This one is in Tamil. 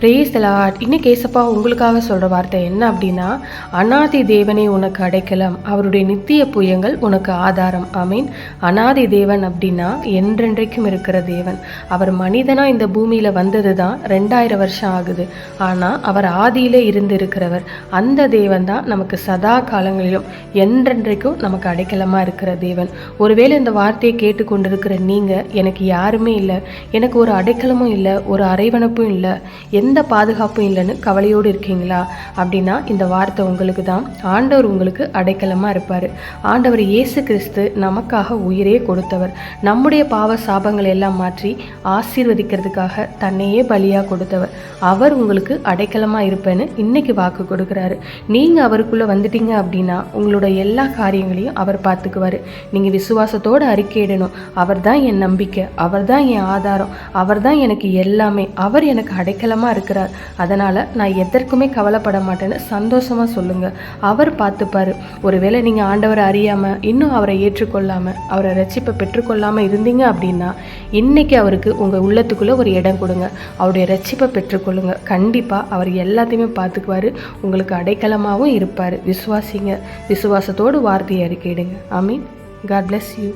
பிரேஸ் இன்னைக்கு கேசப்பா உங்களுக்காக சொல்கிற வார்த்தை என்ன அப்படின்னா அனாதி தேவனே உனக்கு அடைக்கலம் அவருடைய நித்திய புயங்கள் உனக்கு ஆதாரம். ஐ மீன் அனாதி தேவன் அப்படின்னா என்றென்றைக்கும் இருக்கிற தேவன். அவர் மனிதனாக இந்த பூமியில் வந்தது தான் ரெண்டாயிரம் வருஷம் ஆகுது. ஆனால் அவர் ஆதியிலே இருந்து இருக்கிறவர் அந்த தேவன் தான் நமக்கு சதா காலங்களிலும் என்றென்றைக்கும் நமக்கு அடைக்கலமாக இருக்கிற தேவன். ஒருவேளை இந்த வார்த்தையை கேட்டுக்கொண்டிருக்கிற நீங்கள் எனக்கு யாருமே இல்லை எனக்கு ஒரு அடைக்கலமும் இல்லை ஒரு அரைவணப்பும் இல்லை எந்த எந்த பாதுகாப்பும் இல்லைன்னு கவலையோடு இருக்கீங்களா? அப்படின்னா இந்த வார்த்தை உங்களுக்கு தான் ஆண்டவர் உங்களுக்கு அடைக்கலமாக இருப்பார். ஆண்டவர் இயேசு கிறிஸ்து நமக்காக உயிரே கொடுத்தவர். நம்முடைய பாவ சாபங்களை எல்லாம் மாற்றி ஆசீர்வதிக்கிறதுக்காக தன்னையே பலியாக கொடுத்தவர். அவர் உங்களுக்கு அடைக்கலமாக இருப்பேன்னு இன்னைக்கு வாக்கு கொடுக்குறாரு. நீங்கள் அவருக்குள்ளே வந்துட்டீங்க அப்படின்னா உங்களோட எல்லா காரியங்களையும் அவர் பார்த்துக்குவார். நீங்கள் விசுவாசத்தோடு அறிக்கையிடணும். அவர் தான் என் நம்பிக்கை. அவர் தான் என் ஆதாரம். அவர் தான் எனக்கு எல்லாமே. அவர் எனக்கு அடைக்கலமாக இருக்கிறார் அதனால் நான் எதற்குமே கவலைப்பட மாட்டேன்னு சந்தோஷமாக சொல்லுங்கள் அவர் பார்த்துப்பாரு. ஒருவேளை நீங்கள் ஆண்டவரை அறியாமல் இன்னும் அவரை ஏற்றுக்கொள்ளாமல் அவரை ரட்சிப்பை பெற்றுக்கொள்ளாமல் இருந்தீங்க அப்படின்னா இன்னைக்கு அவருக்கு உங்கள் உள்ளத்துக்குள்ளே ஒரு இடம் கொடுங்க. அவருடைய ரட்சிப்பை பெற்றுக்கொள்ளுங்க. கண்டிப்பாக அவர் எல்லாத்தையுமே பார்த்துக்குவாரு. உங்களுக்கு அடைக்கலமாகவும் இருப்பார். விசுவாசிங்க. விசுவாசத்தோடு வார்த்தையை அறிக்கையிடுங்க. I mean God bless you